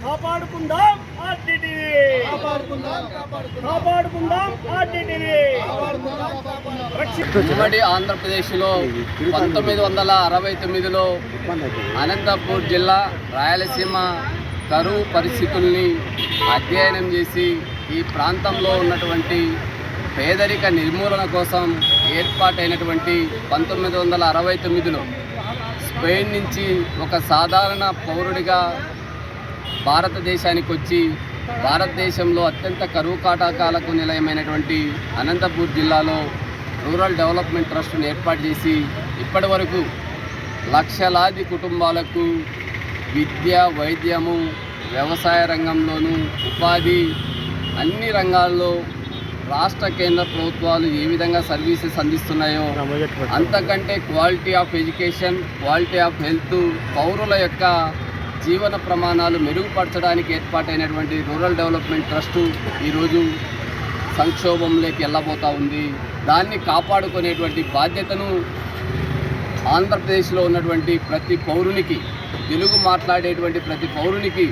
కాపాడుకుందాం ఆర్టీటీవీ కాపాడుకుందాం ఆర్టీటీవీ ఉమ్మడి ఆంధ్రప్రదేశ్లో పంతొమ్మిది వందల అరవై తొమ్మిదిలో అనంతపూర్ జిల్లా రాయలసీమ కరువు పరిస్థితుల్ని అధ్యయనం చేసి ఈ ప్రాంతంలో ఉన్నటువంటి పేదరిక నిర్మూలన కోసం ఏర్పాటైనటువంటి పంతొమ్మిది వందల అరవై తొమ్మిదిలో స్పెయిన్ నుంచి ఒక సాధారణ పౌరుడిగా భారతదేశానికి వచ్చి భారతదేశంలో అత్యంత కరువు కాటకాలకు నిలయమైనటువంటి అనంతపూర్ జిల్లాలో రూరల్ డెవలప్మెంట్ ట్రస్ట్ను ఏర్పాటు చేసి ఇప్పటి వరకు లక్షలాది కుటుంబాలకు విద్య వైద్యము వ్యవసాయ రంగంలోనూ ఉపాధి అన్ని రంగాల్లో రాష్ట్ర కేంద్ర ప్రభుత్వాలు ఏ విధంగా సర్వీసెస్ అందిస్తున్నాయో అంతకంటే quality of education quality of health పౌరుల యొక్క జీవన ప్రమాణాలు మెరుగుపరచడానికి ఏర్పాటైనటువంటి రూరల్ డెవలప్మెంట్ ట్రస్టు ఈరోజు సంక్షోభంలోకి వెళ్ళబోతా ఉంది. దాన్ని కాపాడుకునేటువంటి బాధ్యతను ఆంధ్రప్రదేశ్లో ఉన్నటువంటి ప్రతి పౌరునికి తెలుగు మాట్లాడేటువంటి ప్రతి పౌరునికి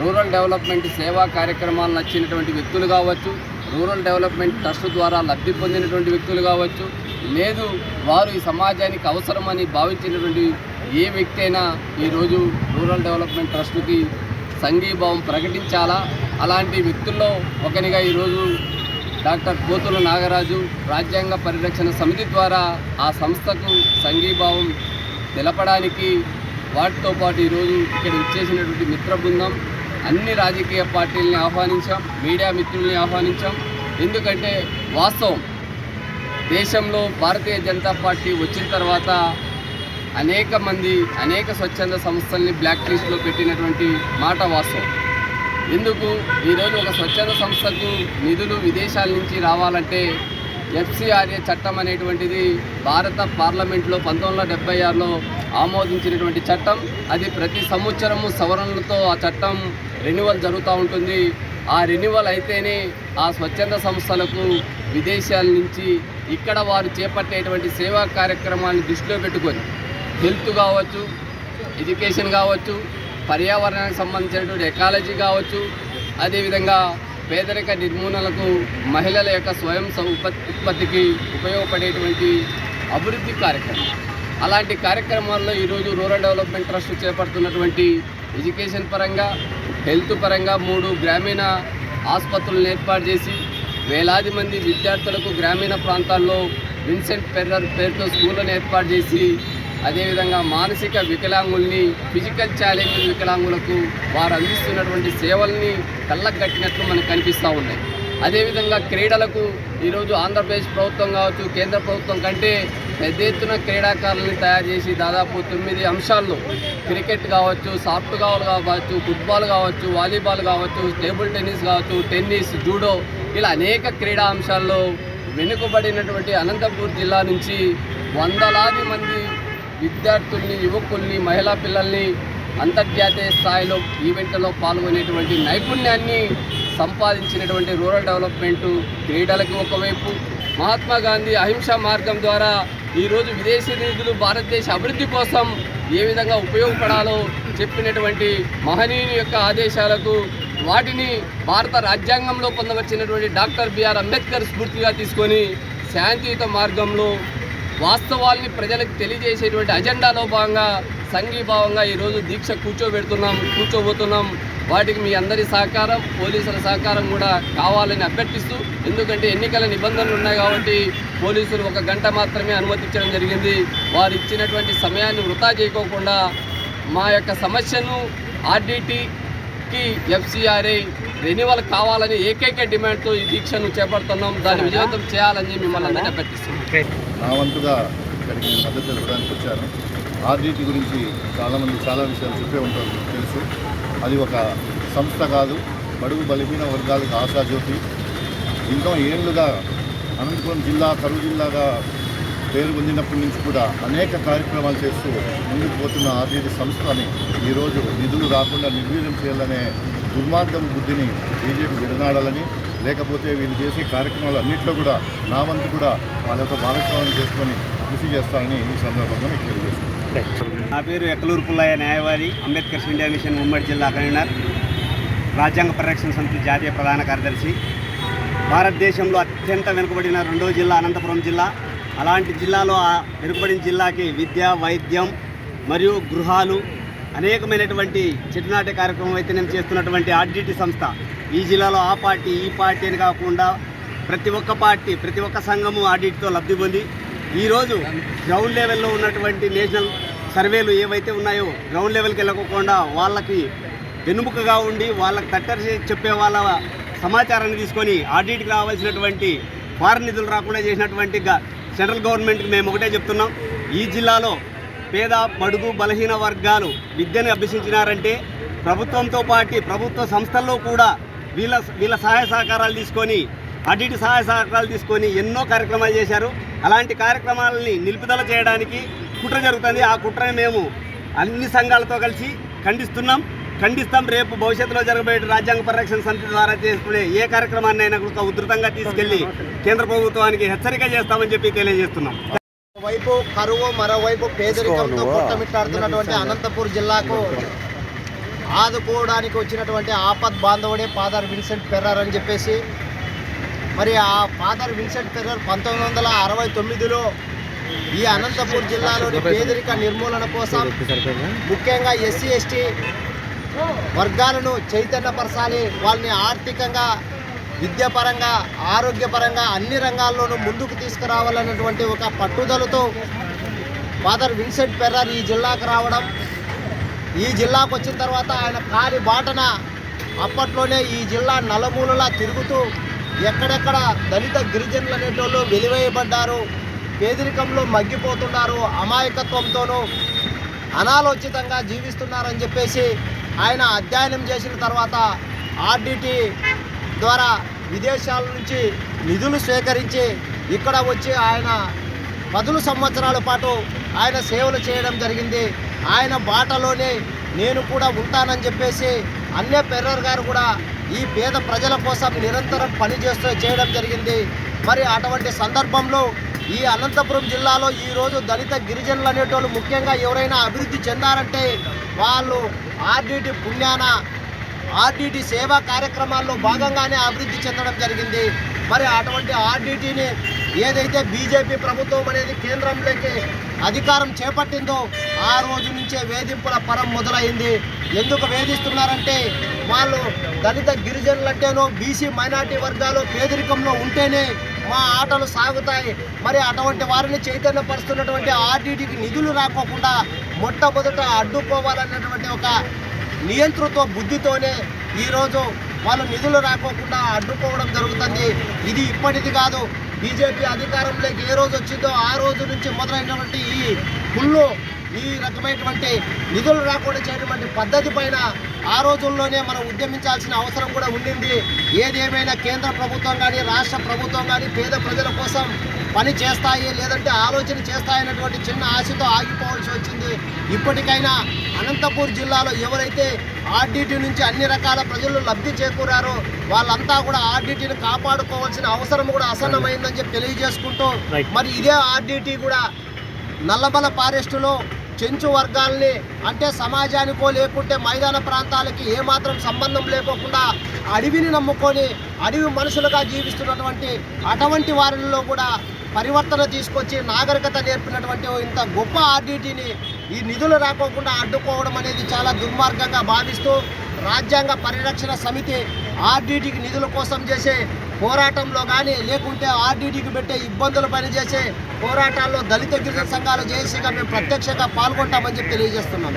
రూరల్ డెవలప్మెంట్ సేవా కార్యక్రమాలు నచ్చినటువంటి వ్యక్తులు కావచ్చు రూరల్ డెవలప్మెంట్ ట్రస్ట్ ద్వారా లబ్ధి పొందినటువంటి వ్యక్తులు కావచ్చు లేదు వారు ఈ సమాజానికి అవసరమని భావించినటువంటి ఏ వ్యక్తి అయినా ఈరోజు రూరల్ డెవలప్మెంట్ ట్రస్ట్కి సంఘీభావం ప్రకటించాలా? అలాంటి వ్యక్తుల్లో ఒకనిగా ఈరోజు డాక్టర్ పోతుల నాగరాజు రాజ్యాంగ పరిరక్షణ సమితి ద్వారా ఆ సంస్థకు సంఘీభావం తెలపడానికి వాటితో పాటు ఈరోజు ఇక్కడ ఇచ్చేసినటువంటి మిత్ర బృందం అన్ని రాజకీయ పార్టీలని ఆహ్వానించాం మీడియా మిత్రుల్ని ఆహ్వానించాం. ఎందుకంటే వాస్తవం దేశంలో భారతీయ జనతా పార్టీ వచ్చిన తర్వాత అనేక మంది అనేక స్వచ్ఛంద సంస్థల్ని బ్లాక్ లిస్ట్లో పెట్టినటువంటి మాట వాస్తవం. ఎందుకు? ఈరోజు ఒక స్వచ్ఛంద సంస్థకు నిధులు విదేశాల నుంచి రావాలంటే ఎఫ్సిఆర్ఏ చట్టం అనేటువంటిది భారత పార్లమెంట్లో పంతొమ్మిది వందల డెబ్బై ఆరులో ఆమోదించినటువంటి చట్టం. అది ప్రతి సంవత్సరము సవరణలతో ఆ చట్టం రెన్యువల్ జరుగుతూ ఉంటుంది. ఆ రెన్యువల్ అయితేనే ఆ స్వచ్ఛంద సంస్థలకు విదేశాల నుంచి ఇక్కడ వారు చేపట్టేటువంటి సేవా కార్యక్రమాన్ని దృష్టిలో పెట్టుకొని హెల్త్ కావచ్చు ఎడ్యుకేషన్ కావచ్చు పర్యావరణానికి సంబంధించినటువంటి ఎకాలజీ కావచ్చు అదేవిధంగా పేదరిక నిర్మూలనకు మహిళల యొక్క స్వయం ఉత్పత్తికి ఉపయోగపడేటువంటి అభివృద్ధి కార్యక్రమం. అలాంటి కార్యక్రమాల్లో ఈరోజు రూరల్ డెవలప్మెంట్ ట్రస్ట్ చేపడుతున్నటువంటి ఎడ్యుకేషన్ పరంగా హెల్త్ పరంగా మూడు గ్రామీణ ఆసుపత్రులను ఏర్పాటు చేసి వేలాది మంది విద్యార్థులకు గ్రామీణ ప్రాంతాల్లో విన్సెంట్ పెర్రర్ పేరుతో స్కూళ్ళను ఏర్పాటు చేసి అదేవిధంగా మానసిక వికలాంగుల్ని ఫిజికల్ ఛాలెంజ్ వికలాంగులకు వారు అందిస్తున్నటువంటి సేవల్ని కళ్ళగట్టినట్లు మనకు కనిపిస్తూ ఉన్నాయి. అదేవిధంగా క్రీడలకు ఈరోజు ఆంధ్రప్రదేశ్ ప్రభుత్వం కావచ్చు కేంద్ర ప్రభుత్వం కంటే పెద్ద ఎత్తున క్రీడాకారులను తయారు చేసి దాదాపు తొమ్మిది అంశాల్లో క్రికెట్ కావచ్చు సాఫ్ట్ బాల్ కావచ్చు ఫుట్బాల్ కావచ్చు వాలీబాల్ కావచ్చు టేబుల్ టెన్నిస్ కావచ్చు టెన్నిస్ జూడో ఇలా అనేక క్రీడా అంశాల్లో వెనుకబడినటువంటి అనంతపూర్ జిల్లా నుంచి వందలాది మంది విద్యార్థుల్ని యువకుల్ని మహిళా పిల్లల్ని అంతర్జాతీయ స్థాయిలో ఈవెంట్లలో పాల్గొనేటువంటి నైపుణ్యాన్ని సంపాదించినటువంటి రూరల్ డెవలప్మెంట్ క్రీడలకు ఒకవైపు మహాత్మా గాంధీ అహింసా మార్గం ద్వారా ఈరోజు విదేశీ నిధులు భారతదేశ అభివృద్ధి కోసం ఏ విధంగా ఉపయోగపడాలో చెప్పినటువంటి మహనీయుని యొక్క ఆదేశాలకు వాటిని భారత రాజ్యాంగంలో పొందవచ్చినటువంటి డాక్టర్ బిఆర్ అంబేద్కర్ స్ఫూర్తిగా తీసుకొని శాంతియుత మార్గంలో వాస్తవాల్ని ప్రజలకు తెలియజేసేటువంటి అజెండాలో భాగంగా సంఘీభావంగా ఈరోజు దీక్ష కూర్చోబెడుతున్నాం కూర్చోబోతున్నాం. వాటికి మీ అందరి సహకారం పోలీసుల సహకారం కూడా కావాలని అభ్యర్థిస్తూ ఎందుకంటే ఎన్నికల నిబంధనలు ఉన్నాయి కాబట్టి పోలీసులు ఒక గంట మాత్రమే అనుమతించడం జరిగింది. వారు ఇచ్చినటువంటి సమయాన్ని వృధా చేయకోకుండా మా యొక్క సమస్యను ఆర్డీటీకి ఎఫ్సిఆర్ఐ రెన్యువల్ కావాలని ఏకైక డిమాండ్తో ఈ దీక్షను చేపడుతున్నాం. దాన్ని విజయవంతం చేయాలని మిమ్మల్ని అందరినీ అభ్యర్థిస్తున్నాం. నా వంతుగా ఇక్కడికి మద్దతు తెలపడానికి వచ్చాను. ఆర్డీటీ గురించి చాలామంది చాలా విషయాలు చెప్పే ఉంటారు తెలుసు. అది ఒక సంస్థ కాదు బడుగు బలహీన వర్గాలకు ఆశాజ్యోతి ఇంకా ఏళ్ళుగా అనంతపురం జిల్లా కరువు జిల్లాగా పేరు పొందినప్పటి నుంచి కూడా అనేక కార్యక్రమాలు చేస్తూ ముందుకు పోతున్న ఆర్డీటీ సంస్థని ఈరోజు నిధులు రాకుండా నిర్వీర్యం చేయాలనే దుర్మార్గం బుద్ధిని బీజేపీ విడనాడాలని లేకపోతే వీళ్ళు చేసే కార్యక్రమాలు అన్నింటిలో కూడా నా వంతు కూడా వాళ్ళ యొక్క భాగస్వామ్యం చేసుకొని కృషి చేస్తారని ఈ సందర్భంగా మీకు తెలియజేస్తున్నాను. నా పేరు ఎక్కలూరు పుల్లయ్య న్యాయవాది అంబేద్కర్ ఇండియా మిషన్ ఉమ్మడి జిల్లా కన్వీనర్. రాజ్యాంగ పరిరక్షణ సమితి జాతీయ ప్రధాన కార్యదర్శి. భారతదేశంలో అత్యంత వెనుకబడిన రెండవ జిల్లా అనంతపురం జిల్లా. అలాంటి జిల్లాలో ఆ వెనుకబడిన జిల్లాకి విద్య వైద్యం మరియు గృహాలు అనేకమైనటువంటి చెట్టు నాటే కార్యక్రమం అయితే నేను చేస్తున్నటువంటి ఆర్డిటి సంస్థ. ఈ జిల్లాలో ఆ పార్టీ ఈ పార్టీ అని కాకుండా ప్రతి ఒక్క పార్టీ ప్రతి ఒక్క సంఘము ఆడిట్తో లబ్ధి పొంది ఈరోజు గ్రౌండ్ లెవెల్లో ఉన్నటువంటి నేషనల్ సర్వేలు ఏవైతే ఉన్నాయో గ్రౌండ్ లెవెల్కి వెళ్ళకోకుండా వాళ్ళకి వెనుముకగా ఉండి వాళ్ళకి తట్టరి చెప్పే వాళ్ళ సమాచారాన్ని తీసుకొని ఆడిట్కి రావాల్సినటువంటి ఫారెన్ నిధులు రాకుండా చేసినటువంటి సెంట్రల్ గవర్నమెంట్కి మేము ఒకటే చెప్తున్నాం. ఈ జిల్లాలో పేద బడుగు బలహీన వర్గాలు విద్యను అభ్యసించినారంటే ప్రభుత్వంతో పాటు ప్రభుత్వ సంస్థల్లో కూడా వీళ్ళ వీళ్ళ సహాయ సహకారాలు తీసుకొని అడిటి సహాయ సహకారాలు తీసుకొని ఎన్నో కార్యక్రమాలు చేశారు. అలాంటి కార్యక్రమాలని నిలుపుదల చేయడానికి కుట్ర జరుగుతుంది. ఆ కుట్రని మేము అన్ని సంఘాలతో కలిసి ఖండిస్తున్నాం. ఖండిస్తాం. రేపు భవిష్యత్తులో జరగబోయే రాజ్యాంగ పరిరక్షణ సమితి ద్వారా చేసుకునే ఏ కార్యక్రమాన్ని అయినా కూడా ఉధృతంగా తీసుకెళ్ళి కేంద్ర ప్రభుత్వానికి హెచ్చరిక చేస్తామని చెప్పి తెలియజేస్తున్నాం. వైపు కరువు మరోవైపు పేదరికంతో కొట్టమిట్టాడుతున్నటువంటి అనంతపూర్ జిల్లాకు ఆదుకోవడానికి వచ్చినటువంటి ఆపద్ బాంధవుడే ఫాదర్ విన్సెంట్ పెర్రర్ అని చెప్పేసి మరి ఆ ఫాదర్ విన్సెంట్ పెర్రర్ పంతొమ్మిది వందల అరవై తొమ్మిదిలో ఈ అనంతపూర్ జిల్లాలోని పేదరిక నిర్మూలన కోసం ముఖ్యంగా ఎస్సీ ఎస్టీ వర్గాలను చైతన్యపరచాలి వాళ్ళని ఆర్థికంగా విద్యాపరంగా ఆరోగ్యపరంగా అన్ని రంగాల్లోనూ ముందుకు తీసుకురావాలన్నటువంటి ఒక పట్టుదలతో ఫాదర్ విన్సెంట్ పెర్రర్ ఈ జిల్లాకు రావడం ఈ జిల్లాకు వచ్చిన తర్వాత ఆయన కాలి బాటన అప్పట్లోనే ఈ జిల్లా నలుమూలలా తిరుగుతూ ఎక్కడెక్కడ దళిత గిరిజనులు అనేటోళ్ళు వెలివేయబడ్డారు పేదరికంలో మగ్గిపోతున్నారు అమాయకత్వంతోనూ అనాలోచితంగా జీవిస్తున్నారని చెప్పేసి ఆయన అధ్యయనం చేసిన తర్వాత ఆర్డిటి ద్వారా విదేశాల నుంచి నిధులు స్వీకరించి ఇక్కడ వచ్చి ఆయన పదులు సంవత్సరాల పాటు ఆయన సేవలు చేయడం జరిగింది. ఆయన బాటలోనే నేను కూడా ఉంటానని చెప్పేసి అన్నే పెర్రర్ గారు కూడా ఈ పేద ప్రజల కోసం నిరంతరం పనిచేస్తూ చేయడం జరిగింది. మరి అటువంటి సందర్భంలో ఈ అనంతపురం జిల్లాలో ఈరోజు దళిత గిరిజనులు అనేటోళ్ళు ముఖ్యంగా ఎవరైనా అభివృద్ధి చెందారంటే వాళ్ళు ఆర్డిటి పుణ్యాన ఆర్డిటి సేవా కార్యక్రమాల్లో భాగంగానే అభివృద్ధి చెందడం జరిగింది. మరి అటువంటి ఆర్డిటిని ఏదైతే బీజేపీ ప్రభుత్వం అనేది కేంద్రంలోకి అధికారం చేపట్టిందో ఆ రోజు నుంచే వేధింపుల పరం మొదలైంది. ఎందుకు వేధిస్తున్నారంటే వాళ్ళు దళిత గిరిజనులంటేనో బీసీ మైనార్టీ వర్గాలు పేదరికంలో ఉంటేనే మా ఆటలు సాగుతాయి. మరి అటువంటి వారిని చైతన్యపరుస్తున్నటువంటి ఆర్డీటీకి నిధులు రాకోకుండా మొట్టమొదట అడ్డుకోవాలన్నటువంటి ఒక నియంతృత్వ బుద్ధితోనే ఈరోజు వాళ్ళు నిధులు రాకోకుండా అడ్డుకోవడం జరుగుతుంది. ఇది ఇప్పటిది కాదు. బీజేపీ అధికారంలోకి ఏ రోజు వచ్చిందో ఆ రోజు నుంచి మొదలైనటువంటి ఈ ఫుల్లు ఈ రకమైనటువంటి నిధులు రాకుండా చేయటువంటి పద్ధతి పైన ఆ రోజుల్లోనే మనం ఉద్యమించాల్సిన అవసరం కూడా ఉండింది. ఏదేమైనా కేంద్ర ప్రభుత్వం కానీ రాష్ట్ర ప్రభుత్వం కానీ పేద ప్రజల కోసం పని చేస్తాయి లేదంటే ఆలోచన చేస్తాయన్నటువంటి చిన్న ఆశతో ఆగిపోవాల్సి వచ్చింది. ఇప్పటికైనా అనంతపూర్ జిల్లాలో ఎవరైతే ఆర్డిటి నుంచి అన్ని రకాల ప్రజలు లబ్ధి చేకూరారో వాళ్ళంతా కూడా ఆర్డిటిని కాపాడుకోవాల్సిన అవసరం కూడా అసన్నమైందని చెప్పి తెలియజేసుకుంటూ మరి ఇదే ఆర్డిటి కూడా నల్లమల ఫారెస్టులో చెంచు వర్గాల్ని అంటే సమాజానికో లేకుంటే మైదాన ప్రాంతాలకి ఏమాత్రం సంబంధం లేకోకుండా అడవిని నమ్ముకొని అడవి మనుషులుగా జీవిస్తున్నటువంటి అటువంటి వారిలో కూడా పరివర్తన తీసుకొచ్చి నాగరికత నేర్పినటువంటి ఓ ఇంత గొప్ప ఆర్డీటీని ఈ నిధులు రాకోకుండా అడ్డుకోవడం అనేది చాలా దుర్మార్గంగా భావిస్తూ రాజ్యాంగ పరిరక్షణ సమితి ఆర్డీటీకి నిధుల కోసం చేసే పోరాటంలో కానీ లేకుంటే ఆర్డీటీకి పెట్టే ఇబ్బందులు పనిచేసే పోరాటాల్లో దళిత గిరిజన సంఘాలు జేఏసీగా మేము ప్రత్యక్షంగా పాల్గొంటామని చెప్పి తెలియజేస్తున్నాం.